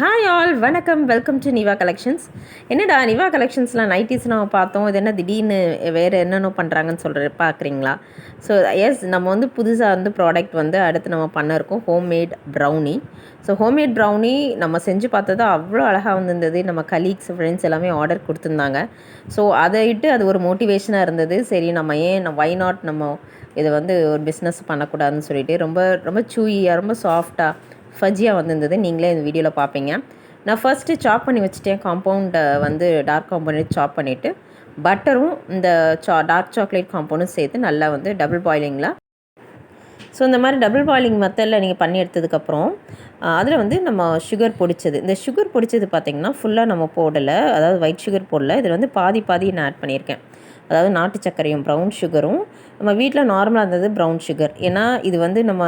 Hi all வணக்கம். Welcome to Niva collections என்னடா நிவா கலெக்ஷன்ஸ்லாம் நைட்டிஸ் நம்ம பார்த்தோம். இது என்ன திடீர்னு வேறு என்னென்ன பண்ணுறாங்கன்னு சொல்கிற பார்க்குறீங்களா? ஸோ எஸ் நம்ம வந்து புதுசாக வந்து ப்ராடக்ட் வந்து அடுத்து நம்ம பண்ண இருக்கோம். Homemade brownie so homemade brownie நம்ம செஞ்சு பார்த்தது அவ்வளோ அழகாக வந்திருந்தது. நம்ம கலீக்ஸ் ஃப்ரெண்ட்ஸ் எல்லாமே ஆர்டர் கொடுத்துருந்தாங்க. ஸோ அதை இட்டு அது ஒரு மோட்டிவேஷனாக இருந்தது. சரி நம்ம ஏன் வை நாட் நம்ம இதை வந்து ஒரு பிஸ்னஸ் பண்ணக்கூடாதுன்னு சொல்லிட்டு ரொம்ப ரொம்ப சூயியாக ரொம்ப சாஃப்டாக ஃபஜ்ஜியாக வந்திருந்தது. நீங்களே இந்த வீடியோவில் பார்ப்பீங்க நான் ஃபர்ஸ்ட்டு சாப் பண்ணி வச்சுட்டேன். காம்பவுண்டை வந்து டார்க் காம்பவுண்ட் சாப் பண்ணிவிட்டு பட்டரும் இந்த சா டார்க் சாக்லேட் காம்பவுண்டும் சேர்த்து நல்லா வந்து டபுள் பாயிலிங்கில் ஸோ இந்த மாதிரி டபுள் பாயிலிங் மெத்தடில் நீங்கள் பண்ணி எடுத்ததுக்கப்புறம் அதில் வந்து நம்ம சுகர் பொடிச்சது. இந்த சுகர் பொடிச்சது பார்த்திங்கன்னா ஃபுல்லாக நம்ம போடலை. அதாவது ஒயிட் சுகர் போடல. இதில் வந்து பாதி பாதி நான் ஆட் பண்ணியிருக்கேன். அதாவது நாட்டு சர்க்கரையும் ப்ரௌன் சுகரும் நம்ம வீட்டில் நார்மலாக இருந்தது ப்ரௌன் சுகர் ஏன்னா இது வந்து நம்ம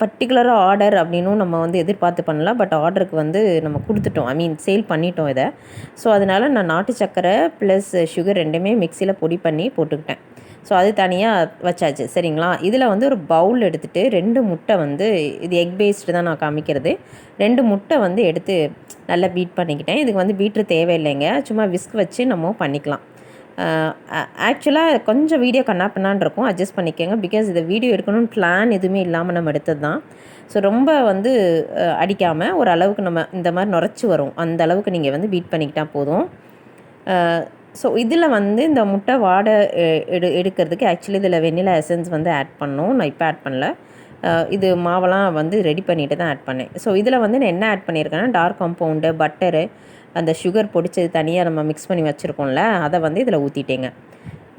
பர்டிகுலராக ஆர்டர் அப்படின்னும் நம்ம வந்து எதிர்பார்த்து பண்ணலாம். பட் ஆர்டருக்கு வந்து நம்ம கொடுத்துட்டோம். ஐ மீன் சேல் பண்ணிட்டோம் இதை. ஸோ அதனால் நான் நாட்டு சர்க்கரை ப்ளஸ் சுகர் ரெண்டுமே மிக்சியில் பொடி பண்ணி போட்டுக்கிட்டேன். ஸோ அது தனியாக வச்சாச்சு. சரிங்களா? இதில் வந்து ஒரு பவுல் எடுத்துகிட்டு ரெண்டு முட்டை வந்து இது எக் பேஸ்டு தான் நான் காமிக்கிறது. ரெண்டு முட்டை வந்து எடுத்து நல்லா பீட் பண்ணிக்கிட்டேன். இதுக்கு வந்து பீட்ரு தேவையில்லைங்க. சும்மா விஸ்க் வச்சு நம்ம பண்ணிக்கலாம். ஆக்சுவலாக கொஞ்சம் வீடியோ கண்ணா பண்ணான் இருக்கும். அட்ஜஸ்ட் பண்ணிக்கோங்க. பிகாஸ் இதை வீடியோ எடுக்கணும்னு பிளான் எதுவுமே இல்லாமல் நம்ம எடுத்தது தான் ஸோ ரொம்ப வந்து அடிக்காமல் ஒரு அளவுக்கு நம்ம இந்த மாதிரி நுரைச்சி வரும். அந்த அளவுக்கு நீங்கள் வந்து பீட் பண்ணிக்கிட்டால் போதும். ஸோ இதில் வந்து இந்த முட்டை வாடை எடு எடுக்கிறதுக்கு ஆக்சுவலி இதில் வெண்ணிலா எசன்ஸ் வந்து ஆட் பண்ணோம் நான் இப்போ ஆட் பண்ணல. இது மாவெல்லாம் வந்து ரெடி பண்ணிட்டு தான் ஆட் பண்ணேன். ஸோ இதில் வந்து நான் என்ன ஆட் பண்ணியிருக்கேன்னா டார்க் காம்பவுண்டு பட்டரு அந்த சுகர் பொடிச்சது தனியாக நம்ம மிக்ஸ் பண்ணி வச்சுருக்கோம்ல அதை வந்து இதில் ஊற்றிட்டேங்க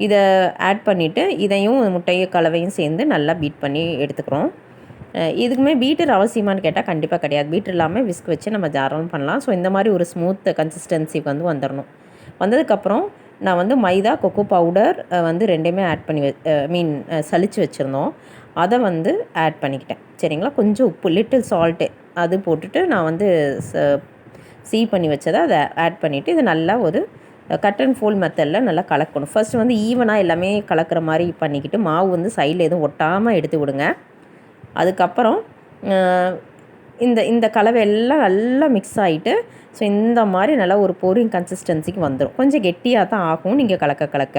இதை ஆட் பண்ணிவிட்டு இதையும் முட்டையை கலவையும் சேர்ந்து நல்லா பீட் பண்ணி எடுத்துக்கிறோம். இதுக்குமே பீட்டர் அவசியமானு கேட்டால் கண்டிப்பாக கிடையாது. பீட்டர் இல்லாமல் விஸ்க் வச்சு நம்ம ஜாரம் பண்ணலாம். ஸோ இந்த மாதிரி ஒரு ஸ்மூத் கன்சிஸ்டன்சிக்கு வந்து வந்துடணும் வந்ததுக்கப்புறம் நான் வந்து மைதா கொக்கோ பவுடர் வந்து ரெண்டையுமே ஆட் பண்ணி மீன் சளிச்சு வச்சுருந்தோம். அதை வந்து ஆட் பண்ணிக்கிட்டேன். சரிங்களா? கொஞ்சம் உப்பு லிட்டில் சால்ட்டு அது போட்டுட்டு நான் வந்து சீ பண்ணி வச்சதை அதை ஆட் பண்ணிவிட்டு இது நல்லா ஒரு கட் அண்ட் ஃபோல் மெத்தடில் நல்லா கலக்கணும். ஃபஸ்ட்டு வந்து ஈவனாக எல்லாமே கலக்கிற மாதிரி பண்ணிக்கிட்டு மாவு வந்து சைடில் எதுவும் ஒட்டாமல் எடுத்து விடுங்க. அதுக்கப்புறம் இந்த இந்த கலவை எல்லாம் நல்லா மிக்ஸ் ஆகிட்டு ஸோ இந்த மாதிரி நல்லா ஒரு பொரிங் கன்சிஸ்டன்சிக்கு வந்துடும் கொஞ்சம் கெட்டியாக தான் ஆகும் நீங்கள் கலக்க கலக்க.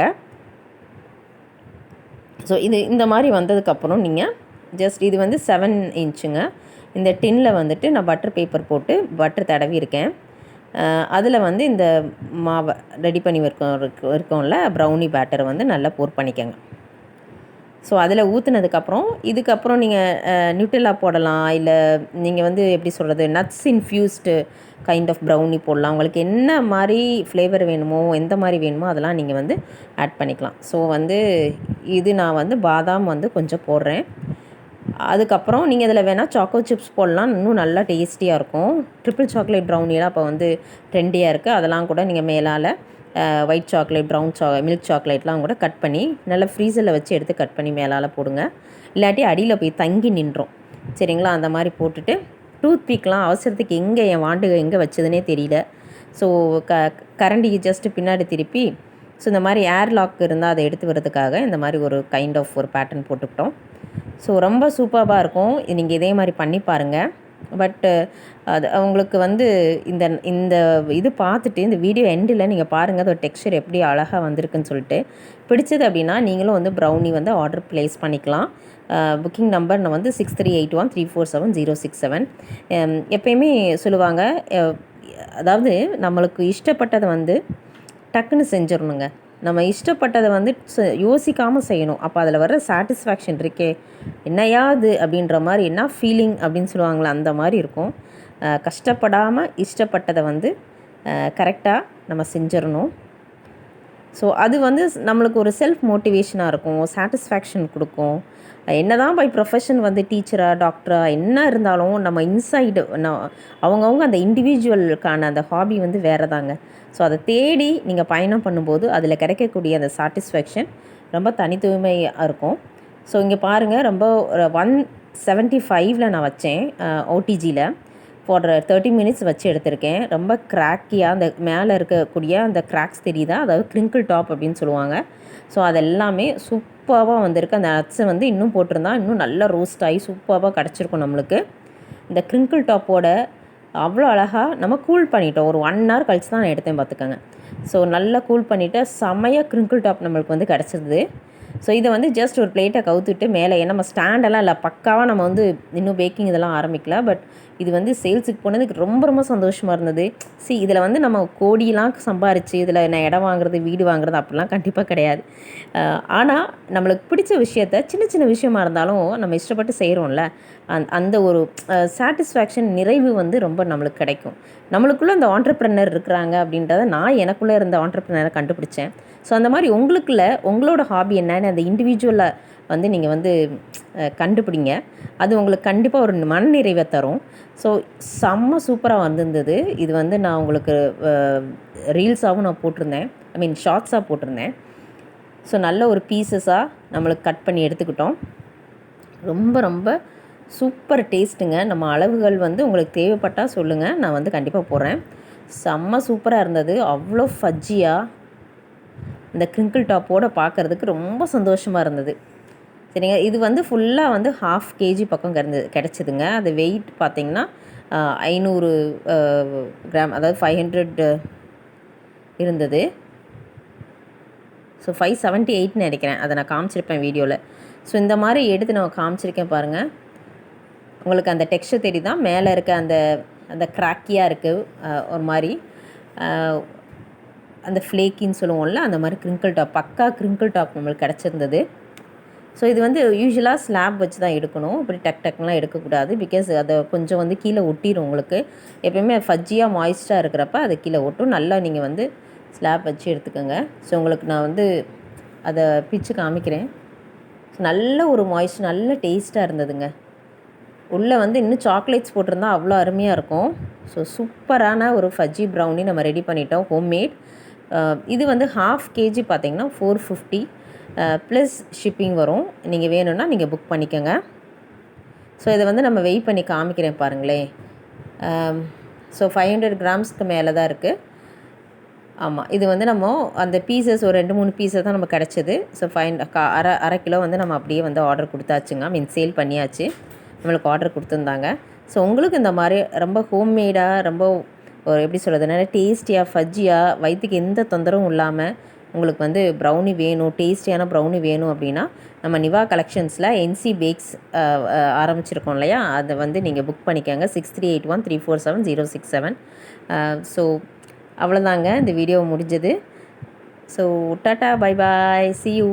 ஸோ இது இந்த மாதிரி வந்ததுக்கப்புறம் நீங்கள் ஜஸ்ட் இது வந்து செவன் இன்ச்சுங்க இந்த டின்னில் வந்துட்டு நான் பட்டர் பேப்பர் போட்டு பட்டர் தடவி இருக்கேன் அதில் வந்து இந்த மாவை ரெடி பண்ணி இருக்கோம் இருக்கோம்ல ப்ரௌனி பேட்டரை வந்து நல்லா போர் பண்ணிக்கோங்க. ஸோ அதில் ஊற்றுனதுக்கப்புறம் இதுக்கப்புறம் நீங்கள் நியூட்ரிலா போடலாம் இல்லை நீங்கள் வந்து எப்படி சொல்கிறது nuts infused kind of brownie போடலாம். உங்களுக்கு என்ன மாதிரி ஃப்ளேவர் வேணுமோ எந்த மாதிரி வேணுமோ அதெல்லாம் நீங்கள் வந்து ஆட் பண்ணிக்கலாம். ஸோ வந்து இது நான் வந்து பாதாம் வந்து கொஞ்சம் போடுறேன். அதுக்கப்புறம் நீங்கள் இதில் வேணால் சாக்கோ சிப்ஸ் போடலாம். இன்னும் நல்லா டேஸ்டியாக இருக்கும். ட்ரிபிள் சாக்லேட் ப்ரௌனிலாம் இப்போ வந்து ட்ரெண்டியாக இருக்குது அதெல்லாம் கூட நீங்கள் மேலால் ஒயிட் சாக்லேட் ப்ரௌன் சா மில்க் சாக்லேட்லாம் கூட கட் பண்ணி நல்லா ஃப்ரீசரில் வச்சு எடுத்து கட் பண்ணி மேலால் போடுங்க. இல்லாட்டி அடியில் போய் தங்கி நின்றோம் சரிங்களா? அந்த மாதிரி போட்டுட்டு டூத் பீக்லாம் அவசரத்துக்கு எங்கே என் வாண்டு எங்கே வச்சதுனே தெரியல. ஸோ க கரண்டிக்கு ஜஸ்ட்டு பின்னாடி திருப்பி ஸோ இந்த மாதிரி ஏர் லாக் இருந்தால் அதை எடுத்து வரதுக்காக இந்த மாதிரி ஒரு கைண்ட் ஆஃப் ஒரு பேட்டர்ன் போட்டுக்கிட்டோம். ஸோ ரொம்ப சூப்பராக இருக்கும். நீங்கள் இதே மாதிரி பண்ணி பாருங்கள் பட்டு அது அவங்களுக்கு வந்து இந்த இந்த இது பார்த்துட்டு இந்த வீடியோ எண்டில் நீங்கள் பாருங்கள் அதோட டெக்ஸ்சர் எப்படி அழகாக வந்திருக்குன்னு சொல்லிட்டு. பிடிச்சது அப்படின்னா நீங்களும் வந்து ப்ரௌனி வந்து ஆர்டர் ப்ளேஸ் பண்ணிக்கலாம். புக்கிங் நம்பர் நான் வந்து six three eight one three four seven zero six seven எப்பயுமே சொல்லுவாங்க அதாவது நம்மளுக்கு இஷ்டப்பட்டதை வந்து டக்குன்னு செஞ்சிடணுங்க. நம்ம இஷ்டப்பட்டதை வந்து யோசிக்காமல் செய்யணும். அப்போ அதில் வர சாட்டிஸ்ஃபேக்ஷன் இருக்கே. என்னையாது அப்படின்ற மாதிரி என்ன ஃபீலிங் அப்படின்னு சொல்லுவாங்களே அந்த மாதிரி இருக்கும். கஷ்டப்படாமல் இஷ்டப்பட்டதை வந்து கரெக்டாக நம்ம செஞ்சிடணும். ஸோ அது வந்து நம்மளுக்கு ஒரு செல்ஃப் மோட்டிவேஷனாக இருக்கும் சாட்டிஸ்ஃபேக்ஷன் கொடுக்கும். என்ன தான் பை ப்ரொஃபஷன் வந்து டீச்சராக டாக்டராக என்ன இருந்தாலும் நம்ம இன்சைடு அவங்கவுங்க அந்த இண்டிவிஜுவலுக்கான அந்த ஹாபி வந்து வேறு தாங்க ஸோ அதை தேடி நீங்கள் பயணம் பண்ணும்போது அதில் கிடைக்கக்கூடிய அந்த சாட்டிஸ்ஃபேக்ஷன் ரொம்ப தனித்துவமையாக இருக்கும். ஸோ இங்கே பாருங்கள் ரொம்ப ஒன் செவன்ட்டி ஃபைவ்ல நான் வச்சேன் ஓடிஜியில் ஃபார் தேர்ட்டி மினிட்ஸ் வச்சு எடுத்திருக்கேன். ரொம்ப கிராக்கியாக அந்த மேலே இருக்கக்கூடிய அந்த கிராக்ஸ் தெரியுதா? அதாவது க்ரிங்கிள் டாப் அப்படின்னு சொல்லுவாங்க. ஸோ அதெல்லாமே சூப்பராக வந்திருக்கு. அந்த நட்ஸை வந்து இன்னும் போட்டிருந்தா இன்னும் நல்லா ரோஸ்ட் ஆகி சூப்பராக கிடச்சிருக்கும் நம்மளுக்கு. இந்த க்ரிங்கிள் டாப்போட அவ்வளோ அழகாக நம்ம கூல் பண்ணிட்டோம். ஒரு ஒன் ஹவர் கழிச்சு தான் நான் எடுத்தேன் பார்த்துக்கோங்க. ஸோ நல்லா கூல் பண்ணிவிட்டு செமையாக க்ரிங்கிள் டாப் நம்மளுக்கு வந்து கிடச்சிருது. ஸோ இதை வந்து ஜஸ்ட் ஒரு பிளேட்டை கவுத்துட்டு மேலே ஏன்னா நம்ம ஸ்டாண்டெல்லாம் இல்லை பக்காவாக நம்ம வந்து இன்னும் பேக்கிங் இதெல்லாம் ஆரம்பிக்கல. பட் இது வந்து சேல்ஸுக்கு போனதுக்கு ரொம்ப ரொம்ப சந்தோஷமாக இருந்தது. சி இதில் வந்து நம்ம கோடியெலாம் சம்பாரித்து இதில் நான் இடம் வாங்குறது வீடு வாங்குறது அப்படிலாம் கண்டிப்பாக கிடையாது. ஆனால் நம்மளுக்கு பிடிச்ச விஷயத்த சின்ன சின்ன விஷயமா இருந்தாலும் நம்ம இஷ்டப்பட்டு செய்கிறோம்ல அந் அந்த ஒரு சாட்டிஸ்ஃபேக்ஷன் நிறைவு வந்து ரொம்ப நம்மளுக்கு கிடைக்கும். நம்மளுக்குள்ளே அந்த ஆண்டர்ப்ரனர் இருக்கிறாங்க அப்படின்றத நான் எனக்குள்ளே இருந்த ஆண்டர்ப்ரனரை கண்டுபிடிச்சேன். ஸோ அந்த மாதிரி உங்களுக்குள்ள உங்களோட ஹாபி என்னன்னு அந்த இண்டிவிஜுவலாக வந்து நீங்கள் வந்து கண்டுபிடிங்க. அது உங்களுக்கு கண்டிப்பாக ஒரு மனநிறைவை தரும். ஸோ செம்ம சூப்பராக வந்திருந்தது. இது வந்து நான் உங்களுக்கு ரீல்ஸாகவும் நான் போட்டிருந்தேன். ஐ மீன் ஷார்ட்ஸாக போட்டிருந்தேன். ஸோ நல்ல ஒரு பீசஸாக நம்மளுக்கு கட் பண்ணி எடுத்துக்கிட்டோம். ரொம்ப ரொம்ப சூப்பர் டேஸ்ட்டுங்க நம்ம அளவுகள் வந்து உங்களுக்கு தேவைப்பட்டால் சொல்லுங்கள் நான் வந்து கண்டிப்பாக போடுறேன். செம்ம சூப்பராக இருந்தது. அவ்வளோ ஃபஜ்ஜியாக இந்த கிரிங்கிள் டாப்போடு பார்க்குறதுக்கு ரொம்ப சந்தோஷமாக இருந்தது. சரிங்க. இது வந்து ஃபுல்லாக வந்து ஹாஃப் கேஜி பக்கம் கிடந்து கிடச்சிதுங்க. அது வெயிட் பார்த்திங்கன்னா ஐநூறு கிராம் அதாவது ஃபைவ் ஹண்ட்ரட் இருந்தது. ஸோ ஃபைவ் செவன்ட்டி எயிட்னு நினைக்கிறேன். அதை நான் காமிச்சிருப்பேன் வீடியோவில் ஸோ இந்த மாதிரி எடுத்து நான் காமிச்சிருக்கேன் பாருங்கள் உங்களுக்கு அந்த டெக்ஸ்டர் தேடி தான் மேலே இருக்க அந்த அந்த க்ராக்கியாக இருக்குது ஒரு மாதிரி அந்த ஃப்ளேக்கின்னு சொல்லுவோம்ல அந்த மாதிரி க்ரிங்கிள் டாப் பக்கா க்ரிங்கிள் டாப் நம்மளுக்கு கிடச்சிருந்தது. ஸோ இது வந்து யூஸ்வலாக ஸ்லாப் வச்சு தான் எடுக்கணும். இப்படி டக் டக்லாம் எடுக்கக்கூடாது. பிகாஸ் அதை கொஞ்சம் வந்து கீழே ஒட்டிடும் உங்களுக்கு. எப்பயுமே ஃபஜ்ஜியாக மாய்ஸ்டாக இருக்கிறப்ப அதை கீழே ஒட்டும். நல்லா நீங்கள் வந்து ஸ்லாப் வச்சு எடுத்துக்கோங்க. ஸோ உங்களுக்கு நான் வந்து அதை பிச்சு காமிக்கிறேன். நல்ல ஒரு மாய்ஸ்ட் நல்ல டேஸ்ட்டாக இருந்ததுங்க. உள்ளே வந்து இன்னும் சாக்லேட்ஸ் போட்டிருந்தா அவ்வளோ அருமையாக இருக்கும். ஸோ சூப்பரான ஒரு ஃபஜ்ஜி ப்ரௌனி நம்ம ரெடி பண்ணிட்டோம். ஹோம்மேட் இது வந்து ஹாஃப் கேஜி பார்த்திங்கன்னா ஃபோர் ஃபிஃப்டி ப்ளஸ் ஷிப்பிங் வரும். நீங்கள் வேணும்னா நீங்கள் புக் பண்ணிக்கோங்க. ஸோ இதை வந்து நம்ம வெயிட் பண்ணி காமிக்கிறேன் பாருங்களேன். ஸோ ஃபைவ் ஹண்ட்ரட் கிராம்ஸ்க்கு மேலே தான் இருக்குது ஆமாம் இது வந்து நம்ம அந்த பீசஸ் ஒரு ரெண்டு மூணு பீஸஸ் தான் நம்ம கிடச்சிது. ஸோ ஃபைவ் அரை அரை கிலோ வந்து நம்ம அப்படியே வந்து ஆர்டர் கொடுத்தாச்சுங்க. மீன் சேல் பண்ணியாச்சு. நம்மளுக்கு ஆர்டர் கொடுத்துருந்தாங்க. ஸோ உங்களுக்கு இந்த மாதிரி ரொம்ப ஹோம்மேடாக ரொம்ப ஒரு எப்படி சொல்கிறது நல்லா டேஸ்டியாக ஃபஜ்ஜியாக வயிற்றுக்கு எந்த தொந்தரவும் இல்லாமல் உங்களுக்கு வந்து ப்ரௌனி வேணும் டேஸ்டியான ப்ரௌனி வேணும் அப்படின்னா நம்ம நிவா கலெக்ஷன்ஸில் என்சி பேக்ஸ் ஆரம்பிச்சிருக்கோம் இல்லையா? அதை வந்து நீங்கள் புக் பண்ணிக்கோங்க. Six three eight one three four seven zero six seven so அவ்வளோதாங்க இந்த வீடியோ முடிஞ்சது. So tata bye bye see you